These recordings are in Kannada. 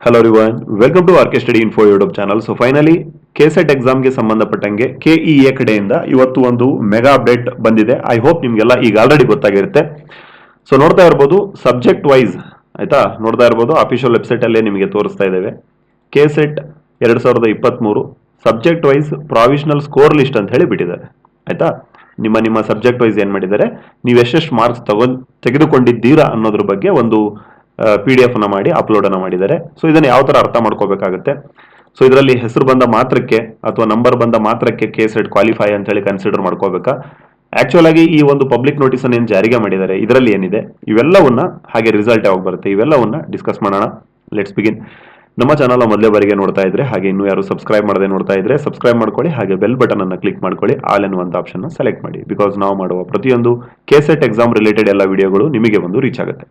Hello ರಿವನ್ welcome to R K study info YouTube channel so finally KSET ಎಕ್ಸಾಮ್ಗೆ ಸಂಬಂಧಪಟ್ಟಂಗೆ ಕೆಇಎ ಕಡೆಯಿಂದ ಇವತ್ತು ಒಂದು ಮೆಗಾ ಅಪ್ಡೇಟ್ ಬಂದಿದೆ. ಐ ಹೋಪ್ ನಿಮ್ಗೆಲ್ಲ ಈಗ ಆಲ್ರೆಡಿ ಗೊತ್ತಾಗಿರುತ್ತೆ. ಸೊ ನೋಡ್ತಾ ಇರ್ಬೋದು ಸಬ್ಜೆಕ್ಟ್ ವೈಸ್ ಆಯ್ತಾ? ನೋಡ್ತಾ ಇರ್ಬೋದು ಅಫಿಷಿಯಲ್ ವೆಬ್ಸೈಟ್ ಅಲ್ಲೇ ನಿಮಗೆ ತೋರಿಸ್ತಾ ಇದ್ದೇವೆ. ಕೆಸೆಟ್ ಎರಡು ಸಾವಿರದ ಇಪ್ಪತ್ತ್ಮೂರು subject wise provisional score list ಅಂತ ಹೇಳಿ ಬಿಟ್ಟಿದ್ದಾರೆ. ಆಯ್ತಾ? ನಿಮ್ಮ ನಿಮ್ಮ ಸಬ್ಜೆಕ್ಟ್ ವೈಸ್ ಏನು ಮಾಡಿದ್ದಾರೆ? ನೀವು ಎಷ್ಟೆಷ್ಟು ಮಾರ್ಕ್ಸ್ ತಗೊಂಡ್ ತೆಗೆದುಕೊಂಡಿದ್ದೀರಾ ಅನ್ನೋದ್ರ ಬಗ್ಗೆ ಒಂದು ಪಿ ಡಿ ಎಫ್ ಅನ್ನ ಮಾಡಿ ಅಪ್ಲೋಡ್ ಅನ್ನ ಮಾಡಿದ್ದಾರೆ. ಸೊ ಇದನ್ನ ಯಾವ ತರ ಅರ್ಥ ಮಾಡ್ಕೋಬೇಕಾಗುತ್ತೆ? ಸೊ ಇದರಲ್ಲಿ ಹೆಸರು ಬಂದ ಮಾತ್ರಕ್ಕೆ ಅಥವಾ ನಂಬರ್ ಬಂದ ಮಾತ್ರಕ್ಕೆ ಕೇಸ್ ರೆಡ್ ಕ್ವಾಲಿಫೈ ಅಂತ ಹೇಳಿ ಕನ್ಸಿಡರ್ ಮಾಡ್ಕೋಬೇಕಾ? ಆಕ್ಚುಲ್ ಆಗಿ ಈ ಒಂದು ಪಬ್ಲಿಕ್ ನೋಟಿಸ್ ಅನ್ನು ಏನು ಜಾರಿಗೆ ಮಾಡಿದ್ದಾರೆ? ಇದರಲ್ಲಿ ಏನಿದೆ? ಇವೆಲ್ಲವನ್ನ ಹಾಗೆ ರಿಸಲ್ಟ್ ಯಾವಾಗ ಬರುತ್ತೆ? ಇವೆಲ್ಲವನ್ನ ಡಿಸ್ಕಸ್ ಮಾಡೋಣ. ಲೆಟ್ಸ್ ಬಿಗಿನ್ ನಮ್ಮ ಚಾನಲ್ ಮೊದಲೇ ಬಾರಿಗೆ ನೋಡ್ತಾ ಇದ್ರೆ, ಹಾಗೆ ಇನ್ನೂ ಯಾರು ಸಬ್ಸ್ಕ್ರೈಬ್ ಮಾಡದೆ ನೋಡ್ತಾ ಇದ್ರೆ ಸಬ್ಸ್ಕ್ರೈಬ್ ಮಾಡ್ಕೊಳ್ಳಿ, ಹಾಗೆ ಬೆಲ್ ಬಟನ್ ಅನ್ನ ಕ್ಲಿಕ್ ಮಾಡ್ಕೊಳ್ಳಿ ಆಲ್ ಎನ್ನುವಂತ ಆಪ್ಷನ್ ಸೆಲೆಕ್ಟ್ ಮಾಡಿ. ಬಿಕಾಸ್ ನಾವು ಮಾಡುವ ಪ್ರತಿಯೊಂದು ಕೆಸೆಟ್ ಎಕ್ಸಾಮ್ ರಿಲೇಟೆಡ್ ಎಲ್ಲ ವಿಡಿಯೋಗಳು ನಿಮಗೆ ಒಂದು ರೀಚ್ ಆಗುತ್ತೆ.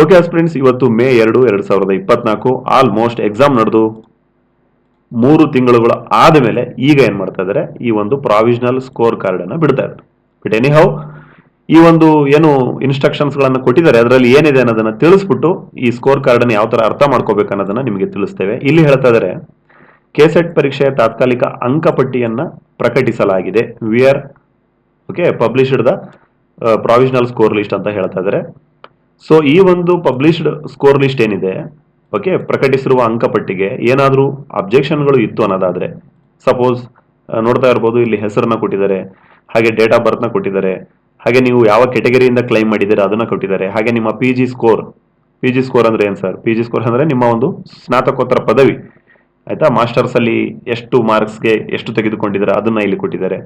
ಓಕೆ ಫ್ರೆಂಡ್ಸ್ ಇವತ್ತು ಮೇ ಎರಡು, ಎರಡ್ ಸಾವಿರದ ಇಪ್ಪತ್ನಾಲ್ಕು ಆಲ್ಮೋಸ್ಟ್ ಎಕ್ಸಾಮ್ ನಡೆದು ಮೂರು ತಿಂಗಳುಗಳು ಆದ ಮೇಲೆ ಈಗ ಏನು ಮಾಡ್ತಾ ಇದ್ದಾರೆ ಈ ಒಂದು ಪ್ರಾವಿಷನಲ್ ಸ್ಕೋರ್ ಕಾರ್ಡ್ ಅನ್ನ ಬಿಡ್ತಾ ಇದ್ದಾರೆ. ಬಟ್ ಎನಿ ಹೌ ಈ ಒಂದು ಏನು ಇನ್ಸ್ಟ್ರಕ್ಷನ್ಸ್ ಗಳನ್ನ ಕೊಟ್ಟಿದ್ದಾರೆ, ಅದರಲ್ಲಿ ಏನಿದೆ ಅನ್ನೋದನ್ನ ತಿಳಿಸ್ಬಿಟ್ಟು ಈ ಸ್ಕೋರ್ ಕಾರ್ಡ್ ಅನ್ನು ಯಾವ ತರ ಅರ್ಥ ಮಾಡ್ಕೋಬೇಕು ಅನ್ನೋದನ್ನ ನಿಮಗೆ ತಿಳಿಸ್ತೇವೆ. ಇಲ್ಲಿ ಹೇಳ್ತಾ ಇದ್ದಾರೆ ಕೆಸೆಟ್ ಪರೀಕ್ಷೆಯ ತಾತ್ಕಾಲಿಕ ಅಂಕಪಟ್ಟಿಯನ್ನು ಪ್ರಕಟಿಸಲಾಗಿದೆ. We are okay published the provisional score list ಅಂತ ಹೇಳ್ತಾ ಇದ್ದಾರೆ ಸೊ ಈ ಒಂದು ಪಬ್ಲಿಷ್ಡ್ ಸ್ಕೋರ್ ಲಿಸ್ಟ್ ಏನಿದೆ ಓಕೆ ಪ್ರಕಟಿಸಿರುವ ಅಂಕಪಟ್ಟಿಗೆ ಏನಾದರೂ ಅಬ್ಜೆಕ್ಷನ್ಗಳು ಇತ್ತು ಅನ್ನೋದಾದರೆ ಸಪೋಸ್ ನೋಡ್ತಾ ಇರ್ಬೋದು, ಇಲ್ಲಿ ಹೆಸರನ್ನ ಕೊಟ್ಟಿದ್ದಾರೆ, ಹಾಗೆ ಡೇಟ್ ಆಫ್ ಬರ್ತ್ನ ಕೊಟ್ಟಿದ್ದಾರೆ, ಹಾಗೆ ನೀವು ಯಾವ ಕೆಟಗರಿಯಿಂದ ಕ್ಲೈಮ್ ಮಾಡಿದ್ದೀರ ಅದನ್ನ ಕೊಟ್ಟಿದ್ದಾರೆ, ಹಾಗೆ ನಿಮ್ಮ P G score P G score ಅಂದ್ರೆ ಏನು ಸರ್ ಪಿ ಜಿ ಸ್ಕೋರ್ ಅಂದರೆ ನಿಮ್ಮ ಒಂದು ಸ್ನಾತಕೋತ್ತರ ಪದವಿ, ಆಯಿತಾ? ಮಾಸ್ಟರ್ಸಲ್ಲಿ ಎಷ್ಟು ಮಾರ್ಕ್ಸ್ಗೆ ಎಷ್ಟು ತೆಗೆದುಕೊಂಡಿದ್ದಾರೆ ಅದನ್ನ ಇಲ್ಲಿ ಕೊಟ್ಟಿದ್ದಾರೆ.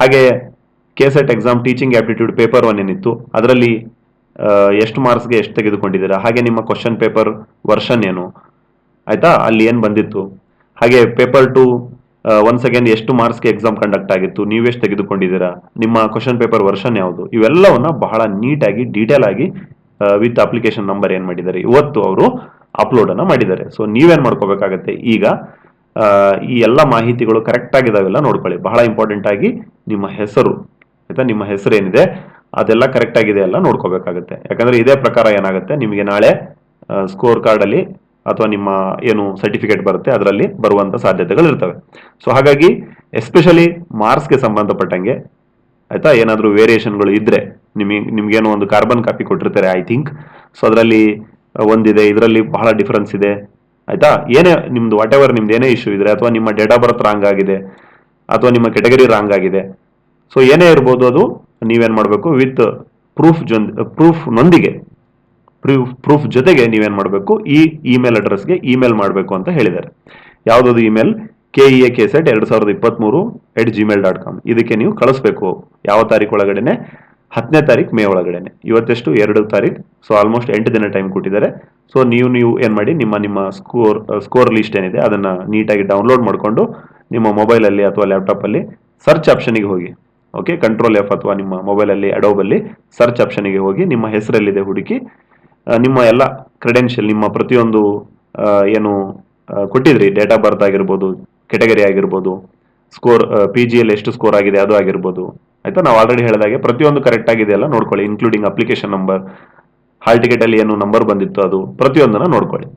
ಹಾಗೆ KSET exam teaching aptitude paper one ಏನಿತ್ತು ಅದರಲ್ಲಿ ಎಷ್ಟು ಮಾರ್ಕ್ಸ್ಗೆ ಎಷ್ಟು ತೆಗೆದುಕೊಂಡಿದ್ದೀರಾ? ಹಾಗೆ ನಿಮ್ಮ ಕ್ವಶನ್ ಪೇಪರ್ ವರ್ಷನ್ ಏನು? ಆಯಿತಾ? ಅಲ್ಲಿ ಏನು ಬಂದಿತ್ತು? ಹಾಗೆ ಪೇಪರ್ ಟು ಒನ್ಸ್ ಅಗೇನ್ ಎಷ್ಟು ಮಾರ್ಕ್ಸ್ಗೆ ಎಕ್ಸಾಮ್ ಕಂಡಕ್ಟ್ ಆಗಿತ್ತು? ನೀವು ಎಷ್ಟು ತೆಗೆದುಕೊಂಡಿದ್ದೀರಾ? ನಿಮ್ಮ ಕ್ವಶನ್ ಪೇಪರ್ ವರ್ಷನ್ ಯಾವುದು? ಇವೆಲ್ಲವನ್ನ ಬಹಳ ನೀಟಾಗಿ ಡೀಟೇಲ್ ಆಗಿ ವಿತ್ ಅಪ್ಲಿಕೇಶನ್ ನಂಬರ್ ಏನು ಮಾಡಿದ್ದಾರೆ? ಇವತ್ತು ಅವರು ಅಪ್ಲೋಡ್ ಅನ್ನ ಮಾಡಿದ್ದಾರೆ. ಸೊ ನೀವೇನು ಮಾಡ್ಕೋಬೇಕಾಗತ್ತೆ? ಈಗ ಈ ಎಲ್ಲ ಮಾಹಿತಿಗಳು ಕರೆಕ್ಟ್ ಆಗಿದಾವೆಲ್ಲ ನೋಡ್ಕೊಳ್ಳಿ. ಬಹಳ ಇಂಪಾರ್ಟೆಂಟ್ ಆಗಿ ನಿಮ್ಮ ಹೆಸರು, ಆಯ್ತಾ? ನಿಮ್ಮ ಹೆಸರು ಏನಿದೆ ಅದೆಲ್ಲ ಕರೆಕ್ಟ್ ಆಗಿದೆ ಎಲ್ಲ ನೋಡ್ಕೋಬೇಕಾಗುತ್ತೆ. ಯಾಕಂದ್ರೆ ಇದೇ ಪ್ರಕಾರ ಏನಾಗುತ್ತೆ? ನಿಮಗೆ ನಾಳೆ ಸ್ಕೋರ್ ಕಾರ್ಡ್ ಅಲ್ಲಿ ಅಥವಾ ನಿಮ್ಮ ಏನು ಸರ್ಟಿಫಿಕೇಟ್ ಬರುತ್ತೆ, ಅದರಲ್ಲಿ ಬರುವಂತ ಸಾಧ್ಯತೆಗಳು ಇರ್ತವೆ. ಸೊ ಹಾಗಾಗಿ ಎಸ್ಪೆಷಲಿ ಮಾರ್ಕ್ಸ್ಗೆ ಸಂಬಂಧಪಟ್ಟಂಗೆ ಆಯಿತಾ? ಏನಾದರೂ ವೇರಿಯೇಷನ್ಗಳು ಇದ್ದರೆ ನಿಮಗೆ ನಿಮ್ಗೇನೋ ಒಂದು ಕಾರ್ಬನ್ ಕಾಪಿ ಕೊಟ್ಟಿರ್ತಾರೆ ಐ ಥಿಂಕ್ ಸೊ ಅದರಲ್ಲಿ ಒಂದಿದೆ, ಇದರಲ್ಲಿ ಬಹಳ ಡಿಫರೆನ್ಸ್ ಇದೆ. ಆಯಿತಾ? ಏನೇ ನಿಮ್ಮದು ವಾಟ್ ಎವರ್ ನಿಮ್ದು ಏನೇ ಇಶ್ಯೂ ಇದ್ರೆ ಅಥವಾ ನಿಮ್ಮ ಡೇಟ್ ಆಫ್ ಬರ್ತ್ ರಾಂಗ್ ಆಗಿದೆ, ಅಥವಾ ನಿಮ್ಮ ಕೆಟಗರಿ ರಾಂಗ್ ಆಗಿದೆ. ಸೊ ಏನೇ ಇರ್ಬೋದು ಅದು ನೀವೇನ್ ಮಾಡಬೇಕು? ವಿತ್ ಪ್ರೂಫ್ ಪ್ರೂಫ್ ನೊಂದಿಗೆ ಪ್ರೂಫ್ ಪ್ರೂಫ್ ಜೊತೆಗೆ ನೀವೇನು ಮಾಡಬೇಕು? ಈ ಇಮೇಲ್ ಅಡ್ರೆಸ್ಗೆ ಇಮೇಲ್ ಮಾಡಬೇಕು ಅಂತ ಹೇಳಿದ್ದಾರೆ. ಯಾವುದಾದ್ರು email K E A KSET ಎರಡು ಸಾವಿರದ ಇಪ್ಪತ್ತ್ಮೂರು ಎಟ್ ಜಿಮೇಲ್ ಡಾಟ್ ಕಾಮ್ ಇದಕ್ಕೆ ನೀವು ಕಳಿಸ್ಬೇಕು. ಯಾವ ತಾರೀಕು ಒಳಗಡೆನೆ? ಹತ್ತನೇ ತಾರೀಕು ಮೇ ಒಳಗಡೆನೆ. ಇವತ್ತೆಷ್ಟು? ಎರಡು ತಾರೀಕು. ಸೊ ಆಲ್ಮೋಸ್ಟ್ ಎಂಟು ದಿನ ಟೈಮ್ ಕೊಟ್ಟಿದ್ದಾರೆ. ಸೊ ನೀವು ನೀವು ಏನು ಮಾಡಿ? ನಿಮ್ಮ ನಿಮ್ಮ ಸ್ಕೋರ್ ಸ್ಕೋರ್ ಲಿಸ್ಟ್ ಏನಿದೆ, ಅದನ್ನು ನೀಟಾಗಿ ಡೌನ್ಲೋಡ್ ಮಾಡಿಕೊಂಡು ನಿಮ್ಮ ಮೊಬೈಲಲ್ಲಿ ಅಥವಾ ಲ್ಯಾಪ್ಟಾಪಲ್ಲಿ ಸರ್ಚ್ ಆಪ್ಷನ್ಗೆ ಹೋಗಿ. ಓಕೆ ಕಂಟ್ರೋಲ್ ಎಫ್ ಅಥವಾ ನಿಮ್ಮ ಮೊಬೈಲ್ ಅಲ್ಲಿ ಅಡೋಬ್ ಅಲ್ಲಿ ಸರ್ಚ್ ಆಪ್ಷನ್ಗೆ ಹೋಗಿ ನಿಮ್ಮ ಹೆಸರಲ್ಲಿದೆ ಹುಡುಕಿ ನಿಮ್ಮ ಎಲ್ಲ ಕ್ರೆಡೆನ್ಷಿಯಲ್ ನಿಮ್ಮ ಪ್ರತಿಯೊಂದು ಏನು ಕೊಟ್ಟಿದ್ರಿ. ಡೇಟ್ ಆಫ್ ಬರ್ತ್ ಆಗಿರ್ಬೋದು ಕೆಟಗರಿ ಆಗಿರ್ಬೋದು ಸ್ಕೋರ್ ಪಿ ಜಿಯಲ್ಲಿ ಎಷ್ಟು ಸ್ಕೋರ್ ಆಗಿದೆ ಅದು ಆಗಿರ್ಬೋದು. ಆಯಿತಾ? ನಾವು ಆಲ್ರೆಡಿ ಹೇಳಿದಾಗೆ ಪ್ರತಿಯೊಂದು ಕರೆಕ್ಟ್ ಆಗಿದೆ ಅಲ್ಲ ನೋಡ್ಕೊಳ್ಳಿ including application number hall ticket ಅಲ್ಲಿ ಏನು ನಂಬರ್ ಬಂದಿತ್ತು ಅದು, ಪ್ರತಿಯೊಂದನ್ನು ನೋಡ್ಕೊಳ್ಳಿ.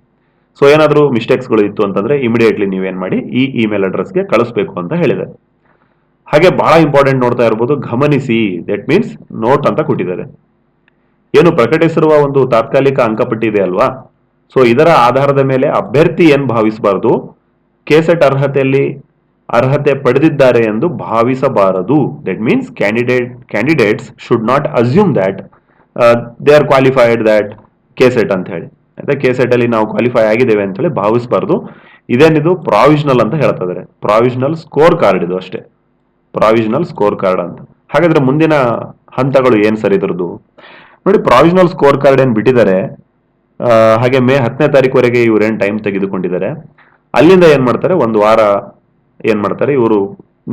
ಸೊ ಏನಾದರೂ ಮಿಸ್ಟೇಕ್ಸ್ಗಳು ಇತ್ತು ಅಂತಂದ್ರೆ ಇಮಿಡಿಯೇಟ್ಲಿ ನೀವೇನ್ ಮಾಡಿ ಈ ಇಮೇಲ್ ಅಡ್ರೆಸ್ಗೆ ಕಳಿಸ್ಬೇಕು ಅಂತ ಹೇಳಿದೆ ಹಾಗೆ ಬಹಳ ಇಂಪಾರ್ಟೆಂಟ್ ನೋಡ್ತಾ ಇರ್ಬೋದು, ಗಮನಿಸಿ. ದಟ್ ಮೀನ್ಸ್ ನೋಟ್ ಅಂತ ಕೊಟ್ಟಿದ್ದಾರೆ. ಏನು ಪ್ರಕಟಿಸಿರುವ ಒಂದು ತಾತ್ಕಾಲಿಕ ಅಂಕಪಟ್ಟಿ ಇದೆ ಅಲ್ವಾ? ಸೊ ಇದರ ಆಧಾರದ ಮೇಲೆ ಅಭ್ಯರ್ಥಿ ಏನು ಭಾವಿಸಬಾರದು? ಕೆಸೆಟ್ ಅರ್ಹತೆಯಲ್ಲಿ ಅರ್ಹತೆ ಪಡೆದಿದ್ದಾರೆ ಎಂದು ಭಾವಿಸಬಾರದು. That means candidate candidates should not assume that they are qualified that KSET ಅಂತ ಹೇಳಿ. ಆಯ್ತಾ ಕೆಸೆಟ್ ಅಲ್ಲಿ ನಾವು ಕ್ವಾಲಿಫೈ ಆಗಿದ್ದೇವೆ ಅಂತ ಹೇಳಿ ಭಾವಿಸಬಾರದು. ಇದೇನಿದು ಪ್ರಾವಿಷನಲ್ ಅಂತ ಹೇಳ್ತಾ ಇದಾರೆ ಪ್ರಾವಿಷನಲ್ ಸ್ಕೋರ್ ಕಾರ್ಡ್ ಇದು ಅಷ್ಟೇ. ಪ್ರಾವಿಷನಲ್ ಸ್ಕೋರ್ ಕಾರ್ಡ್ ಅಂತ. ಹಾಗಾದ್ರೆ ಮುಂದಿನ ಹಂತಗಳು ಏನು ಸರ್ ಇದ್ರದ್ದು? ನೋಡಿ ಪ್ರಾವಿಷನಲ್ ಸ್ಕೋರ್ ಕಾರ್ಡ್ ಏನು ಬಿಟ್ಟಿದ್ದಾರೆ ಹಾಗೆ ಮೇ ಹತ್ತನೇ ತಾರೀಕುವರೆಗೆ ಇವ್ರೇನು ಟೈಮ್ ತೆಗೆದುಕೊಂಡಿದ್ದಾರೆ. ಅಲ್ಲಿಂದ ಏನು ಮಾಡ್ತಾರೆ? ಒಂದು ವಾರ ಏನು ಮಾಡ್ತಾರೆ? ಇವರು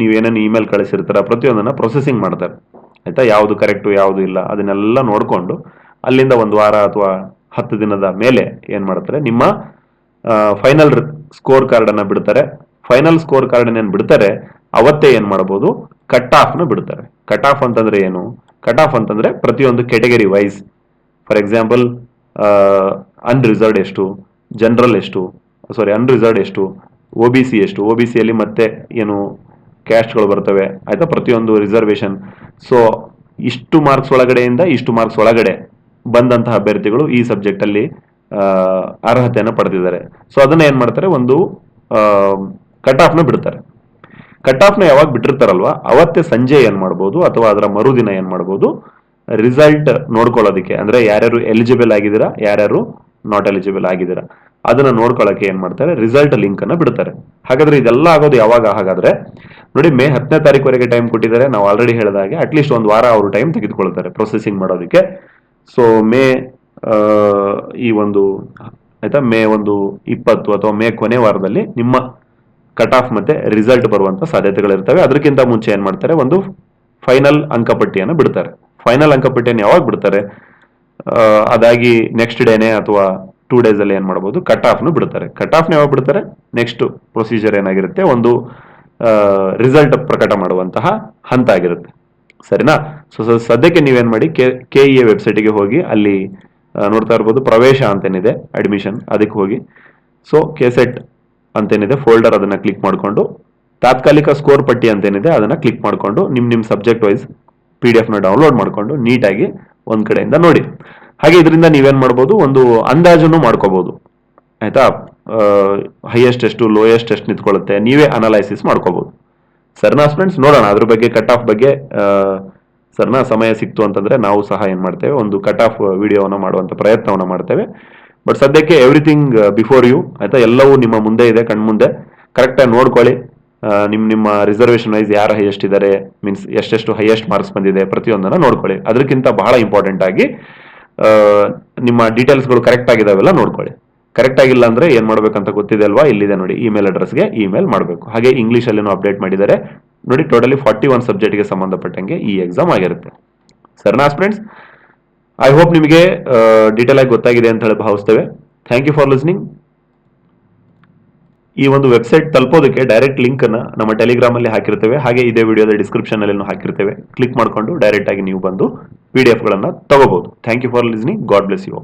ನೀವೇನೇನು ಇಮೇಲ್ ಕಳಿಸಿರ್ತಾರ? ಪ್ರತಿಯೊಂದನ್ನ ಪ್ರೊಸೆಸಿಂಗ್ ಮಾಡ್ತಾರೆ. ಆಯಿತಾ? ಯಾವುದು ಕರೆಕ್ಟು ಯಾವುದು ಇಲ್ಲ, ಅದನ್ನೆಲ್ಲ ನೋಡ್ಕೊಂಡು ಅಲ್ಲಿಂದ ಒಂದು ವಾರ ಅಥವಾ ಹತ್ತು ದಿನದ ಮೇಲೆ ಏನು ಮಾಡ್ತಾರೆ? ನಿಮ್ಮ ಫೈನಲ್ ಸ್ಕೋರ್ ಕಾರ್ಡ್ ಅನ್ನ ಬಿಡ್ತಾರೆ. ಫೈನಲ್ ಸ್ಕೋರ್ ಕಾರ್ಡ್ ಏನ್ ಬಿಡ್ತಾರೆ? ಅವತ್ತೇ ಏನ್ ಮಾಡಬಹುದು ಕಟ್ ಆಫ್ನ ಬಿಡ್ತಾರೆ. ಕಟ್ ಆಫ್ ಅಂತಂದ್ರೆ ಏನು? ಕಟ್ ಆಫ್ ಅಂತಂದ್ರೆ ಪ್ರತಿಯೊಂದು category wise for example unreserved ಎಷ್ಟು ಜನರಲ್ ಎಷ್ಟು ಸಾರಿ ಅನ್ರಿಸರ್ವ್ಡ್ ಎಷ್ಟು ಒ ಬಿ ಸಿ ಎಷ್ಟು ಒ ಬಿ ಸಿಯಲ್ಲಿ ಮತ್ತೆ ಏನು ಕ್ಯಾಸ್ಟ್ಗಳು ಬರ್ತವೆ, ಆಯ್ತಾ? ಪ್ರತಿಯೊಂದು ರಿಸರ್ವೇಶನ್ ಸೊ ಇಷ್ಟು ಮಾರ್ಕ್ಸ್ ಒಳಗಡೆಯಿಂದ ಇಷ್ಟು ಮಾರ್ಕ್ಸ್ ಒಳಗಡೆ ಬಂದಂತಹ ಅಭ್ಯರ್ಥಿಗಳು ಈ ಸಬ್ಜೆಕ್ಟಲ್ಲಿ ಅರ್ಹತೆಯನ್ನು ಪಡೆದಿದ್ದಾರೆ. ಸೊ ಅದನ್ನ ಏನು ಮಾಡ್ತಾರೆ? ಒಂದು ಕಟ್ ಆಫ್ನ ಬಿಡ್ತಾರೆ. ಕಟ್ ಆಫ್ನ ಯಾವಾಗ ಬಿಟ್ಟಿರ್ತಾರಲ್ವಾ? ಅವತ್ತೇ ಸಂಜೆ ಏನ್ ಮಾಡ್ಬೋದು ಅಥವಾ ಅದರ ಮರುದಿನ ಏನ್ ಮಾಡ್ಬೋದು? ರಿಸಲ್ಟ್ ನೋಡ್ಕೊಳ್ಳೋದಕ್ಕೆ. ಅಂದ್ರೆ ಯಾರ್ಯಾರು ಎಲಿಜಿಬಲ್ ಆಗಿದ್ದೀರಾ, ಯಾರ್ಯಾರು ನಾಟ್ ಎಲಿಜಿಬಲ್ ಆಗಿದ್ದೀರಾ, ಅದನ್ನ ನೋಡ್ಕೊಳ್ಳೋಕೆ ಏನ್ ಮಾಡ್ತಾರೆ? ರಿಸಲ್ಟ್ ಲಿಂಕ್ ಅನ್ನ ಬಿಡ್ತಾರೆ. ಹಾಗಾದ್ರೆ ಇದೆಲ್ಲ ಆಗೋದು ಯಾವಾಗ? ಹಾಗಾದ್ರೆ ನೋಡಿ, ಮೇ ಹತ್ತನೇ ತಾರೀಕುವರೆಗೆ ಟೈಮ್ ಕೊಟ್ಟಿದ್ದಾರೆ. ನಾವು ಆಲ್ರೆಡಿ ಹೇಳಿದ ಹಾಗೆ ಅಟ್ಲೀಸ್ಟ್ ಒಂದು ವಾರ ಅವರು ಟೈಮ್ ತೆಗೆದುಕೊಳ್ತಾರೆ ಪ್ರೊಸೆಸಿಂಗ್ ಮಾಡೋದಕ್ಕೆ. ಸೊ ಮೇ ಈ ಒಂದು, ಆಯ್ತಾ? ಮೇ ಒಂದು ಇಪ್ಪತ್ತು ಅಥವಾ ಮೇ ಕೊನೆ ವಾರದಲ್ಲಿ ನಿಮ್ಮ ಕಟ್ ಆಫ್ ಮತ್ತೆ ರಿಸಲ್ಟ್ ಬರುವಂತ ಸಾಧ್ಯತೆಗಳಿರ್ತವೆ. ಅದಕ್ಕಿಂತ ಮುಂಚೆ ಏನ್ ಮಾಡ್ತಾರೆ? ಒಂದು ಫೈನಲ್ ಅಂಕಪಟ್ಟಿಯನ್ನು ಬಿಡ್ತಾರೆ. ಫೈನಲ್ ಅಂಕಪಟ್ಟಿಯನ್ನು ಯಾವಾಗ ಬಿಡ್ತಾರೆ? ಅದಾಗಿ ನೆಕ್ಸ್ಟ್ ಡೇನೆ ಅಥವಾ ಟೂ ಡೇಸ್ ಅಲ್ಲಿ ಏನ್ ಮಾಡಬಹುದು ಕಟ್ ಆಫ್ ನು ಬಿಡ್ತಾರೆ. ಕಟ್ ಆಫ್ ಯಾವಾಗ ಬಿಡ್ತಾರೆ? ನೆಕ್ಸ್ಟ್ ಪ್ರೊಸೀಜರ್ ಏನಾಗಿರುತ್ತೆ? ಒಂದು ರಿಸಲ್ಟ್ ಪ್ರಕಟ ಮಾಡುವಂತಹ ಹಂತ ಆಗಿರುತ್ತೆ. ಸರಿನಾ? ಸೊ ಸದ್ಯಕ್ಕೆ ನೀವೇನ್ ಮಾಡಿ? ಕೆ ಕೆ ಇ ವೆಬ್ಸೈಟ್ಗೆ ಹೋಗಿ ಅಲ್ಲಿ ನೋಡ್ತಾ ಇರ್ಬೋದು. ಪ್ರವೇಶ ಅಂತೇನಿದೆ ಅಡ್ಮಿಷನ್ ಅದಕ್ಕೆ ಹೋಗಿ. ಸೊ ಕೆಸೆಟ್ ಅಂತೇನಿದೆ ಫೋಲ್ಡರ್ ಅದನ್ನ ಕ್ಲಿಕ್ ಮಾಡಿಕೊಂಡು, ತಾತ್ಕಾಲಿಕ ಸ್ಕೋರ್ ಪಟ್ಟಿ ಅಂತೇನಿದೆ, ಅದನ್ನ ಕ್ಲಿಕ್ ಮಾಡಿಕೊಂಡು ನಿಮ್ಮ ನಿಮ್ಮ ಸಬ್ಜೆಕ್ಟ್ ವೈಸ್ ಪಿ ಡಿ ಎಫ್ನ ಡೌನ್ಲೋಡ್ ಮಾಡಿಕೊಂಡು ನೀಟಾಗಿ ಒಂದು ಕಡೆಯಿಂದ ನೋಡಿ. ಹಾಗೆ ಇದರಿಂದ ನೀವೇನು ಮಾಡ್ಬೋದು, ಒಂದು ಅಂದಾಜನ್ನು ಮಾಡ್ಕೋಬಹುದು ಆಯಿತಾ? ಹೈಯೆಸ್ಟ್ ಎಷ್ಟು ಲೋಯೆಸ್ಟ್ ಎಷ್ಟು ನಿಂತ್ಕೊಳ್ಳುತ್ತೆ, ನೀವೇ ಅನಲೈಸಿಸ್ ಮಾಡ್ಕೋಬಹುದು ಸರ್ನಾ ಫ್ರೆಂಡ್ಸ್ ನೋಡೋಣ. ಅದ್ರ ಬಗ್ಗೆ ಕಟ್ ಆಫ್ ಬಗ್ಗೆ ಸರ್ನಾ ಸಮಯ ಸಿಕ್ತು ಅಂತಂದ್ರೆ ನಾವು ಸಹ ಏನು ಮಾಡ್ತೇವೆ, ಒಂದು ಕಟ್ ಆಫ್ ವಿಡಿಯೋವನ್ನು ಮಾಡುವಂತ ಪ್ರಯತ್ನವನ್ನ ಮಾಡ್ತೇವೆ. ಬಟ್ ಸದ್ಯಕ್ಕೆ ಎವ್ರಿಥಿಂಗ್ ಬಿಫೋರ್ ಯು ಆಯ್ತಾ? ಎಲ್ಲವೂ ನಿಮ್ಮ ಮುಂದೆ ಇದೆ, ಕಣ್ಮುಂದೆ. ಕರೆಕ್ಟಾಗಿ ನೋಡ್ಕೊಳ್ಳಿ. ನಿಮ್ಮ ನಿಮ್, ನಿಮ್ಮ ರಿಸರ್ವೇಶನ್ ವೈಸ್ ಯಾರು ಹೈಯೆಸ್ಟ್ ಇದ್ದಾರೆ ಮೀನ್ಸ್ ಎಷ್ಟೆಷ್ಟು ಹೈಯೆಸ್ಟ್ ಮಾರ್ಕ್ಸ್ ಬಂದಿದೆ? ಪ್ರತಿಯೊಂದನ್ನು ನೋಡ್ಕೊಳ್ಳಿ. ಅದಕ್ಕಿಂತ ಬಹಳ ಇಂಪಾರ್ಟೆಂಟ್ ಆಗಿ ನಿಮ್ಮ ಡೀಟೇಲ್ಸ್ಗಳು ಕರೆಕ್ಟ್ ಆಗಿದಾವೆಲ್ಲ ನೋಡ್ಕೊಳ್ಳಿ. ಕರೆಕ್ಟ್ ಆಗಿಲ್ಲ ಅಂದ್ರೆ ಏನ್ ಮಾಡ್ಬೇಕಂತ ಗೊತ್ತಿದೆ ಅಲ್ವಾ? ಇಲ್ಲಿದೆ ನೋಡಿ ಇಮೇಲ್ ಅಡ್ರೆಸ್ಗೆ ಇಮೇಲ್ ಮಾಡಬೇಕು. ಹಾಗೆ ಇಂಗ್ಲಿಷ್ ಅಲ್ಲಿನೂ ಅಪ್ಡೇಟ್ ಮಾಡಿದ್ದಾರೆ. ನೋಡಿ ಟೋಟಲಿ ಫಾರ್ಟಿ ಒನ್ ಸಬ್ಜೆಕ್ಟ್ಗೆ ಸಂಬಂಧಪಟ್ಟಂಗೆ ಈ ಎಕ್ಸಾಮ್ ಆಗಿರುತ್ತೆ. ಸರ್ನಾಸ್ ಫ್ರೆಂಡ್ಸ್ ಐ ಹೋಪ್ ನಿಮಗೆ ಡೀಟೇಲ್ ಆಗಿ ಗೊತ್ತಾಗಿದೆ ಅಂತ ಹೇಳಿ ಭಾವಿಸ್ತೇವೆ. ಥ್ಯಾಂಕ್ ಯು ಫಾರ್ ಲಿಸ್ನಿಂಗ್ ಈ ಒಂದು ವೆಬ್ಸೈಟ್ ತಲುಪೋದಕ್ಕೆ ಡೈರೆಕ್ಟ್ ಲಿಂಕ್ ಅನ್ನ ನಮ್ಮ ಟೆಲಿಗ್ರಾಮ್ ಅಲ್ಲಿ ಹಾಕಿರ್ತೇವೆ. ಹಾಗೆ ಇದೇ ವಿಡಿಯೋದ ಡಿಸ್ಕ್ರಿಪ್ಷನ್ ಅಲ್ಲಿ ಹಾಕಿರ್ತೇವೆ. ಕ್ಲಿಕ್ ಮಾಡಿಕೊಂಡು ಡೈರೆಕ್ಟ್ ಆಗಿ ನೀವು ಬಂದು ಪಿ ಡಿ ಎಫ್ ಗಳನ್ನ ತಗೋಬಹುದು thank you for listening God bless you